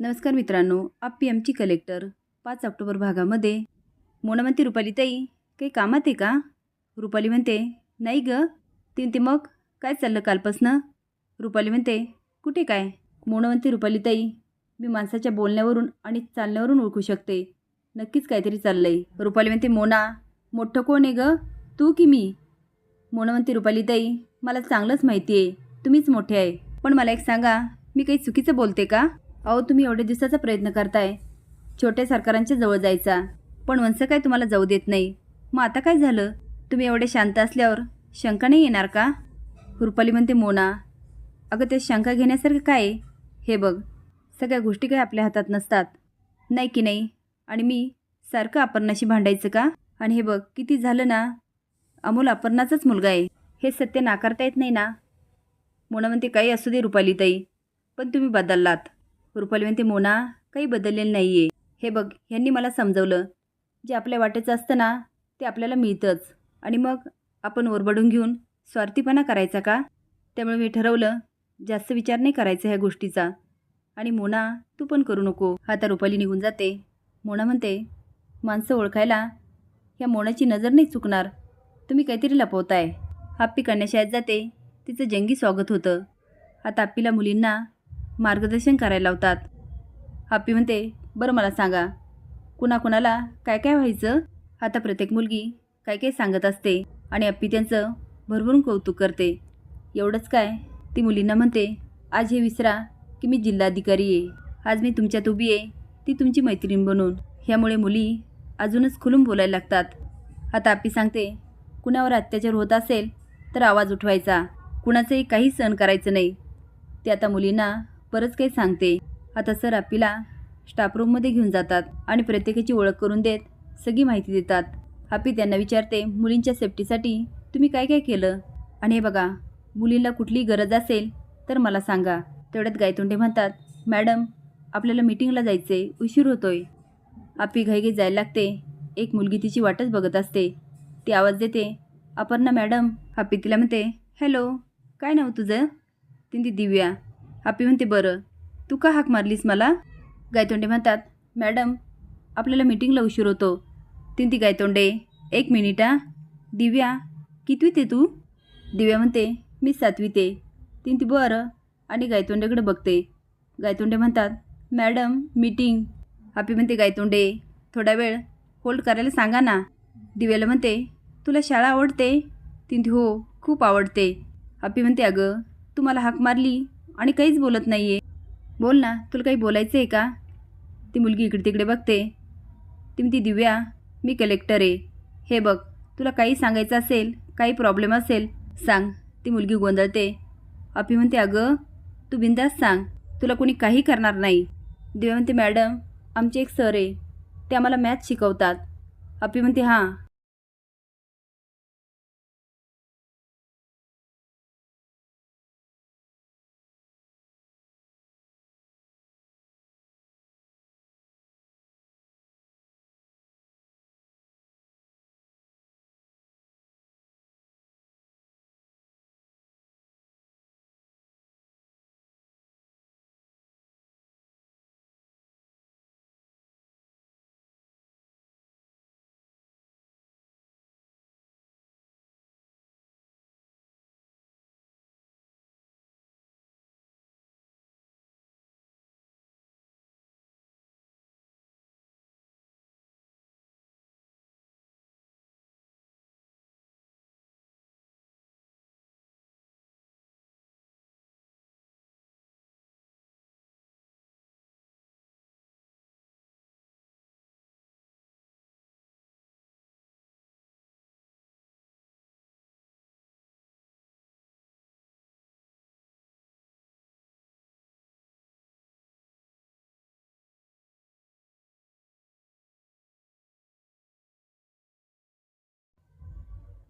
नमस्कार मित्रांनो आप पी एमची कलेक्टर पाच ऑक्टोबर भागामध्ये. मोना म्हणते रुपाली ताई काही कामात आहे का? रुपाली म्हणते नाही ग. तीन ते मग काय चाललं कालपासनं? रुपाली म्हणते कुठे काय? मोना म्हणते रुपाली ताई मी माणसाच्या बोलण्यावरून आणि चालण्यावरून ओळखू शकते. नक्कीच काहीतरी चाललं आहे रुपाली म्हणते मोना मोठं कोण आहे ग? तू की मी? मोना म्हणते रुपाली ताई मला चांगलंच माहिती आहे. तुम्हीच मोठे आहे. पण मला एक सांगा मी काही चुकीचं बोलते का? अहो तुम्ही एवढे दिवसाचा प्रयत्न करताय. छोट्या सरकारांच्या जवळ जायचा. पण वंश काय तुम्हाला जाऊ देत नाही. मग आता काय झालं? तुम्ही एवढे शांत असल्यावर शंका नाही येणार का? रुपाली म्हणते मोना अगं ते शंका घेण्यासारखं काय आहे? हे बघ सगळ्या गोष्टी काही आपल्या हातात नसतात. नाही की नाही? आणि मी सारखं अपर्णाशी भांडायचं का? आणि हे बघ किती झालं ना? अमोल अपर्णाचाच मुलगा आहे. हे सत्य नाकारता येत नाही ना? मोना म्हणते काही असू दे रुपाली ताई पण तुम्ही बदललात. रुपाली मोना काही बदललेलं नाही आहे हे बघ ह्यांनी मला समजवलं. जे आपल्या वाटेचं असतं ना ते आपल्याला मिळतंच. आणि मग आपण ओरबडून घेऊन स्वार्थीपणा करायचा का? त्यामुळे मी ठरवलं जास्त विचार नाही करायचा ह्या गोष्टीचा. आणि मोना तू पण करू नको. आता रुपाली निघून जाते. मोना म्हणते माणसं ओळखायला ह्या मोनाची नजर नाही चुकणार. तुम्ही काहीतरी लपवताय. हाप्पी कन्याशाळेत जाते. तिचं जंगी स्वागत होतं. आता आप्पीला मुलींना मार्गदर्शन करायला लावतात. हाप्पी म्हणते बरं मला सांगा कुणाकुणाला काय काय व्हायचं? आता प्रत्येक मुलगी काय काय सांगत असते आणि अप्पी त्यांचं भरभरून कौतुक करते. एवढंच काय? ती मुलींना म्हणते आज हे विसरा की मी जिल्हाधिकारी आहे. आज मी तुमच्यात उभी आहे ती तुमची मैत्रीण बनून. ह्यामुळे मुली अजूनच खुलून बोलायला लागतात. आता अप्पी सांगते कुणावर अत्याचार होत असेल तर आवाज उठवायचा. कुणाचंही काही सहन करायचं नाही. ते आता मुलींना बरंच काही सांगते. आता सर आपीला स्टाफ रूममध्ये घेऊन जातात आणि प्रत्येकाची ओळख करून देत सगळी माहिती देतात. हापी त्यांना विचारते मुलींच्या सेफ्टीसाठी तुम्ही काय काय केलं? आणि हे बघा मुलींना कुठलीही गरज असेल तर मला सांगा. तेवढ्यात गायतोंडे म्हणतात मॅडम आपल्याला मिटिंगला जायचे उशीर होतोय. आपी घाईघाई जायला लागते. एक मुलगी तिची वाटच बघत असते. ती आवाज देते अपर्णा मॅडम हापी तिला म्हणते हॅलो काय नाव तुझं? तिने ती दिव्या आपी म्हणते बरं. तू का हाक मारलीस मला? गायतोंडे म्हणतात मॅडम आपल्याला मीटिंगला उशीर होतो. तीन ती गायतोंडे एक मिनिट आ दिव्या कितवीत आहे तू? दिव्या म्हणते मी सातवीत आहे. तीन ती बरं. आणि गायतोंडेकडे बघते. गायतोंडे म्हणतात मॅडम मीटिंग. हापी म्हणते गायतोंडे थोडा वेळ होल्ड करायला सांगा ना. दिव्याला म्हणते तुला शाळा आवडते? तीन ती हो खूप आवडते. आपी म्हणते अगं तू मला हाक मारली. आणि काहीच बोलत नाही आहे बोल ना तुला काही बोलायचं आहे का? ती मुलगी इकडे तिकडे बघते. ती ती दिव्या मी कलेक्टर आहे. हे बघ तुला काही सांगायचं असेल काही प्रॉब्लेम असेल सांग. ती मुलगी गोंधळते. अपी म्हणते अगं तू बिंदास सांग. तुला कोणी काही करणार नाही. दिव्या म्हणते मॅडम आमचे एक सर आहे. ते आम्हाला मॅथ शिकवतात. अपी म्हणते हां.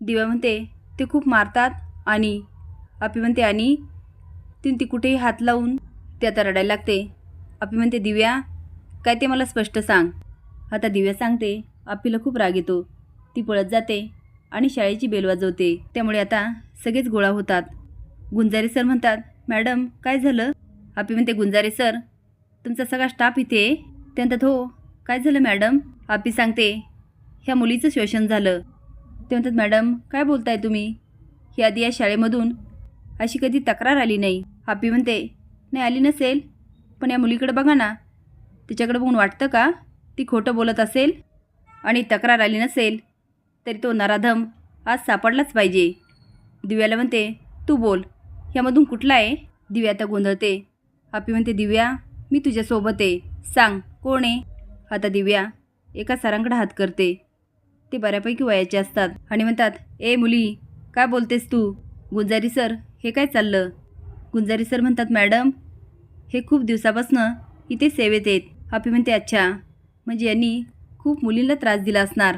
दिव्या म्हणते ते खूप मारतात आणि आपी म्हणते आणि ती ती कुठेही हात लावून ते आता रडायला लागते आपी म्हणते दिव्या काय ते मला स्पष्ट सांग आता दिव्या सांगते आपीला खूप राग येतो. ती पळत जाते आणि शाळेची बेल वाजवते. त्यामुळे आता सगळेच गोळा होतात. गुंजारे सर म्हणतात मॅडम काय झालं आपी म्हणते गुंजारे सर तुमचा सगळा स्टाफ इथे त्यानंतर हो काय झालं मॅडम आपी सांगते ह्या मुलीचं शोषण झालं. ते म्हणतात मॅडम काय बोलताय तुम्ही? ही आधी या शाळेमधून अशी कधी तक्रार आली नाही. हापी म्हणते नाही आली नसेल. पण या मुलीकडे बघा ना. तिच्याकडे बघून वाटतं का? ती खोटं बोलत असेल आणि तक्रार आली नसेल तरी तो नराधम आज सापडलाच पाहिजे. दिव्याला म्हणते तू बोल. ह्यामधून कुठला आहे? दिव्या आता गोंधळते. आपी म्हणते दिव्या मी तुझ्यासोबत आहे. सांग कोण आहे? आता दिव्या एका सरांकडे हात करते. ते बऱ्यापैकी वयाचे असतात. आणि म्हणतात ए मुली काय बोलतेस तू? गुंजारी सर हे काय चाललं? गुंजारी सर म्हणतात मॅडम हे खूप दिवसापासनं इथे सेवेत येत. हापी म्हणते अच्छा म्हणजे यांनी खूप मुलींना त्रास दिला असणार.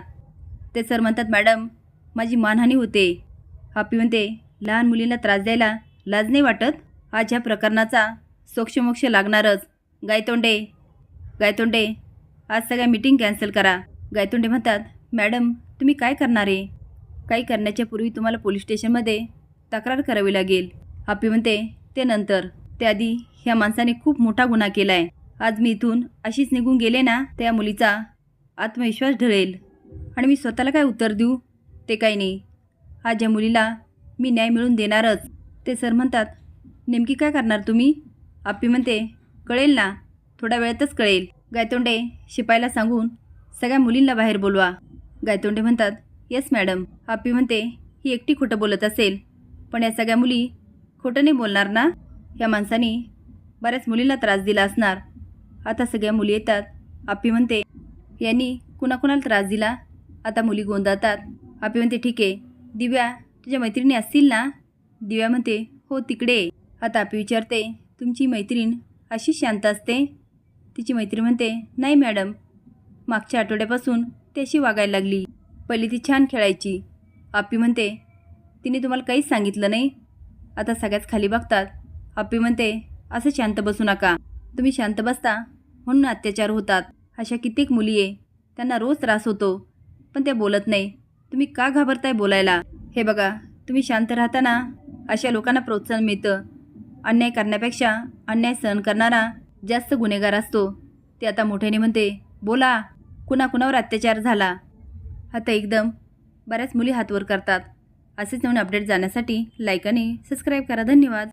ते सर म्हणतात मॅडम माझी मानहानी होते. हापी म्हणते लहान मुलींना त्रास द्यायला लाज नाही वाटत? आज ह्या प्रकरणाचा सोक्षमोक्ष लागणारच. गायतोंडे गायतोंडे आज सगळ्या मीटिंग कॅन्सल करा. गायतोंडे म्हणतात मॅडम तुम्ही काय करणार आहे? काही करण्याच्या पूर्वी तुम्हाला पोलीस स्टेशनमध्ये तक्रार करावी लागेल. हापी म्हणते ते नंतर. त्याआधी ह्या माणसाने खूप मोठा गुन्हा केला आहे आज मी इथून अशीच निघून गेले ना त्या मुलीचा आत्मविश्वास ढळेल. आणि मी स्वतःला काय उत्तर देऊ? ते काही नाही. आज या मुलीला मी न्याय मिळून देणारच. ते सर म्हणतात नेमकी काय करणार तुम्ही? आप्पी म्हणते कळेल ना. थोड्या वेळातच कळेल. गायतोंडे शिपायला सांगून सगळ्या मुलींना बाहेर बोलवा. गायतोंडे म्हणतात येस मॅडम. आप्पी म्हणते ही एकटी खोटं बोलत असेल. पण या सगळ्या मुली खोटं नाही बोलणार ना? या माणसाने बऱ्याच मुलींना त्रास दिला असणार. आता सगळ्या मुली येतात. आप्पी म्हणते यांनी कुणाकुणाला त्रास दिला? आता मुली गोंधळतात आपी म्हणते ठीक आहे. दिव्या तुझ्या मैत्रिणी असतील ना? दिव्या म्हणते हो तिकडे. आता आपी विचारते तुमची मैत्रीण अशी शांत असते? तिची मैत्रीण म्हणते नाही मॅडम. मागच्या आठवड्यापासून त्याशी वागायला लागली. पहिली ती छान खेळायची. आपी म्हणते तिने तुम्हाला काहीच सांगितलं नाही. आता सगळ्याच खाली बघतात. आपी म्हणते असं शांत बसू नका. तुम्ही शांत बसता. म्हणून अत्याचार होतात. अशा कित्येक मुली आहे. त्यांना रोज त्रास होतो. पण त्या बोलत नाही. तुम्ही का घाबरताय बोलायला? हे बघा तुम्ही शांत राहताना अशा लोकांना प्रोत्साहन मिळतं. अन्याय करण्यापेक्षा अन्याय सहन करणारा जास्त गुन्हेगार असतो. ते आता मोठ्याने म्हणते बोला. कुणाकुणावर अत्याचार झाला. आता एकदम बऱ्याच मुली हातवर करतात. असेच नवीन अपडेट जाण्यासाठी लाईक आणि सबस्क्राईब करा. धन्यवाद.